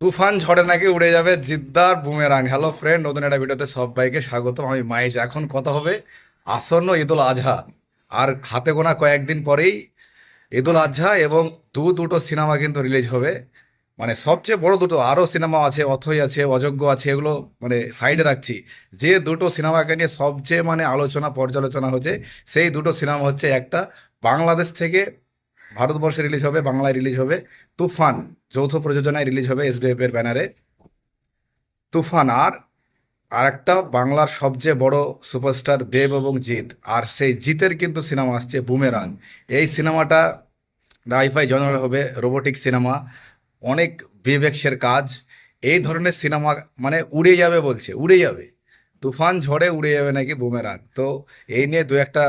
তুফান ঝড়ে নাকি উড়ে যাবে জিদ্দার বুমেরাং। হ্যালো ফ্রেন্ড নতুন একটা ভিডিওতে সবাইকে স্বাগত আমি মাইশ। এখন কথা হবে আসন্ন ঈদুল আজহা। আর হাতে গোনা কয়েকদিন পরেই ঈদুল আজহা এবং দু দুটো সিনেমা কিন্তু রিলিজ হবে। মানে সবচেয়ে বড় দুটো, আরও সিনেমা আছে, অথই আছে, অযোগ্য আছে, এগুলো মানে সাইডে রাখছি। যে দুটো সিনেমাকে নিয়ে সবচেয়ে মানে আলোচনা, পর্যালোচনা হচ্ছে, সেই দুটো সিনেমা হচ্ছে একটা বাংলাদেশ থেকে ভারতবর্ষে রিলিজ হবে, বাংলায় রিলিজ হবে। তুফান, যৌথ প্রযোজনায় রিলিজ হবে এসবিএফ এর ব্যানারে তুফান আর, আরেকটা বাংলার সবচেয়ে বড় সুপারস্টার দেব এবং জিৎ। আর সেই জিতের কিন্তু সিনেমা আসছে বুমেরাং এই সিনেমাটা রাইফাই জনার হবে রোবোটিক সিনেমা অনেক বিবেক্সের কাজ। এই ধরনের সিনেমা মানে উড়ে যাবে বলছে, উড়ে যাবে। তুফান ঝড়ে উড়ে যাবে নাকি বুমেরাং তো এই নিয়ে দু একটা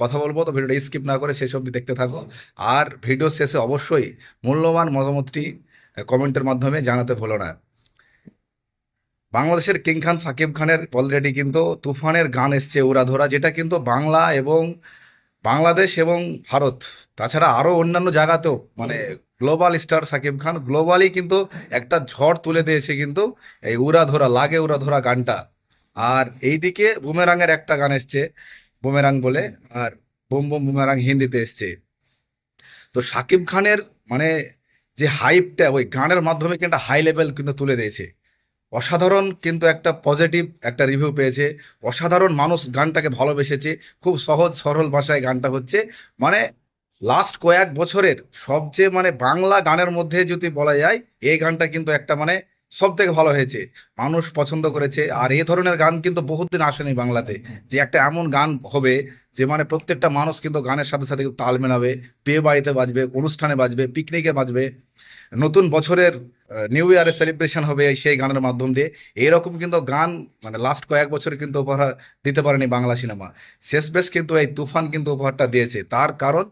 কথা বলব তো ভিডিওটা স্কিপ না করে শেষ অবধি দেখতে থাকো। আর ভিডিও শেষে অবশ্যই মূল্যবান মতামতটি কমেন্টের মাধ্যমে জানাতে ভুলো না। বাংলাদেশের কিং খান সাকিব খানের অলরেডি কিন্তু তুফানের গান এসছে উড়াধরা, যেটা কিন্তু বাংলা এবং বাংলাদেশ এবং ভারত, তাছাড়া আরও অন্যান্য জায়গাতেও মানে global star Shakib Khan globally কিন্তু একটা ঝড় তুলে দিয়েছে কিন্তু এই উড়াধরা, লাগে উড়াধরা গানটা। আর এইদিকে বুমেরাঙের একটা গান এসছে বুমেরাং বলে, আর বোম বোম বুমেরাং হিন্দিতে এসছে। তো সাকিব খানের মানে যে হাইপটা ওই গানের মাধ্যমে কিন্তু একটা হাই লেভেল কিন্তু তুলে দিয়েছে। অসাধারণ কিন্তু একটা পজিটিভ একটা রিভিউ পেয়েছে। অসাধারণ মানুষ গানটাকে ভালোবেসেছে। খুব সহজ, সরল ভাষায় গানটা হচ্ছে। মানে লাস্ট কয়েক বছরের সবচেয়ে মানে বাংলা গানের মধ্যে যদি বলা যায়, এই গানটা কিন্তু একটা মানে সব থেকে ভালো হয়েছে। মানুষ পছন্দ করেছে। আর এ ধরনের গান কিন্তু বহুদিন আসেনি বাংলাতে। যে একটা এমন গান হবে, যে মানে প্রত্যেকটা মানুষ কিন্তু গানের সাথে সাথে তাল মেলাবে, বিয়ে বাড়িতে বাজবে, অনুষ্ঠানে বাজবে, পিকনিকে বাজবে। নতুন বছরের নিউ ইয়ারের সেলিব্রেশন হবে সেই গানের মাধ্যম দিয়ে। এইরকম কিন্তু গান মানে লাস্ট কয়েক বছর কিন্তু উপহার দিতে পারেনি বাংলা সিনেমা। শেষ বেশ কিন্তু এই তুফান কিন্তু উপহারটা দিয়েছে। তার কারণ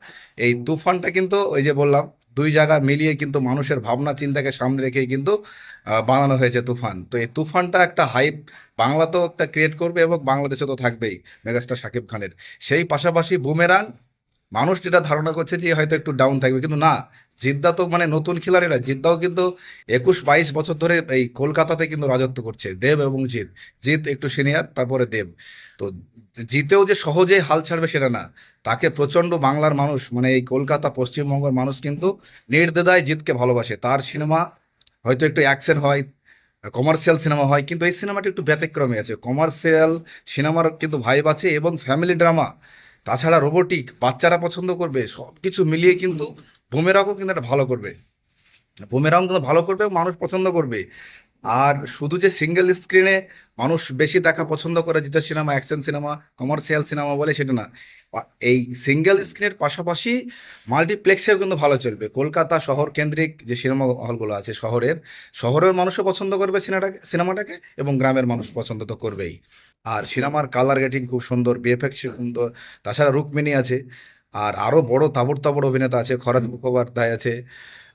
এই তুফানটা কিন্তু ওই যে বললাম দুই জায়গা মিলিয়ে কিন্তু মানুষের ভাবনা, চিন্তাকে সামনে রেখেই কিন্তু বানানো হয়েছে তুফান। তো এই তুফানটা একটা হাইপ বাংলা তো একটা ক্রিয়েট করবে এবং বাংলাদেশে তো থাকবেই, মেগাস্টার শাকিব খানের। সেই পাশাপাশি বুমেরাং মানুষ যেটা ধারণা করছে যে হয়তো একটু ডাউন থাকবে, কিন্তু না। জিদ্দা তো মানে নতুন খেলাড়িরা, জিদ্দাও কিন্তু একুশ বাইশ বছর ধরে এই কলকাতাতে কিন্তু রাজত্ব করছে, দেব এবং জিৎ। জিৎ একটু সিনিয়র তারপরে দেব। তো জিতেও যে সহজে হাল ছাড়বে সেটা না। তাকে প্রচণ্ড বাংলার মানুষ মানে এই কলকাতা, পশ্চিমবঙ্গের মানুষ কিন্তু নির্দ্বিধায় জিতকে ভালোবাসে। তার সিনেমা হয়তো একটু অ্যাকশন হয় কমার্শিয়াল সিনেমা হয়, কিন্তু এই সিনেমাটা একটু ব্যতিক্রমে আছে। কমার্শিয়াল সিনেমার কিন্তু ভাইব আছে এবং ফ্যামিলি ড্রামা তাছাড়া রোবোটিক বাচ্চারা পছন্দ করবে সব কিছু মিলিয়ে কিন্তু বুমেরাংও কিন্তু একটা ভালো করবে। বুমেরাং কিন্তু ভালো করবে মানুষ পছন্দ করবে। আর শুধু যে সিঙ্গেল স্ক্রিনে মানুষ বেশি দেখা পছন্দ করে যেটা cinema action cinema commercial cinema বলে সেটা না। এই সিঙ্গেল স্ক্রিনের পাশাপাশি মাল্টিপ্লেক্সেও কিন্তু ভালো চলবে। কলকাতা শহর কেন্দ্রিক যে সিনেমা হলগুলো আছে শহরের শহরের মানুষও পছন্দ করবে সিনেমাটাকে সিনেমাটাকে এবং গ্রামের মানুষ পছন্দ তো করবেই। আর সিনেমার কালার গেটিং খুব সুন্দর বিএফএক্স সুন্দর, তাছাড়া রুকমিনী আছে। আর আরও বড় তাবড় তাবড় অভিনেতা আছে খরাজ মুখোপাধ্যায় আছে।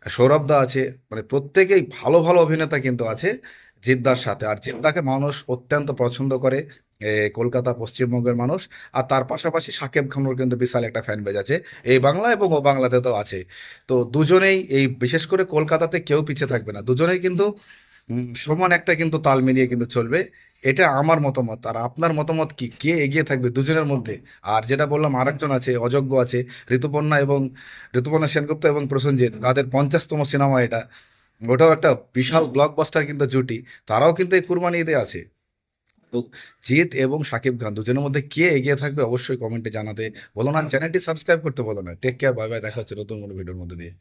সৌরভ দা আছে মানে প্রত্যেকেই ভালো ভালো অভিনেতা কিন্তু আছে জিদ্দার সাথে। আর জিদ্দাকে মানুষ অত্যন্ত পছন্দ করে কলকাতা পশ্চিমবঙ্গের মানুষ। আর তার পাশাপাশি সাকিব খানের কিন্তু বিশাল একটা ফ্যান বেজ আছে, এই বাংলা এবং ও বাংলাতে তো আছে। তো দুজনেই এই, বিশেষ করে কলকাতাতে কেউ পিছিয়ে থাকবে না। দুজনেই কিন্তু সমান একটা কিন্তু তাল মিলিয়ে কিন্তু চলবে। এটা আমার মতামত। আর আপনার মতামত কি? কে এগিয়ে থাকবে দুজনের মধ্যে? আর যেটা বললাম, আরেকজন আছে, অযোগ্য আছে, ঋতুপর্ণা এবং ঋতুপর্ণা সেনগুপ্ত এবং প্রসেনজিৎ তাদের পঞ্চাশতম সিনেমা এটা। ওটাও একটা বিশাল ব্লকবাস্টার কিন্তু জুটি। তারাও কিন্তু এই কুরবানি ঈদে আছে। তো জিৎ এবং শাকিব খান দুজনের মধ্যে কে এগিয়ে থাকবে অবশ্যই কমেন্টে জানাতে বলো না। চ্যানেলটি সাবস্ক্রাইব করতে বলো না। টেক কেয়ার বাই বাই দেখা হচ্ছে নতুন কোনো ভিডিওর মধ্যে দিয়ে।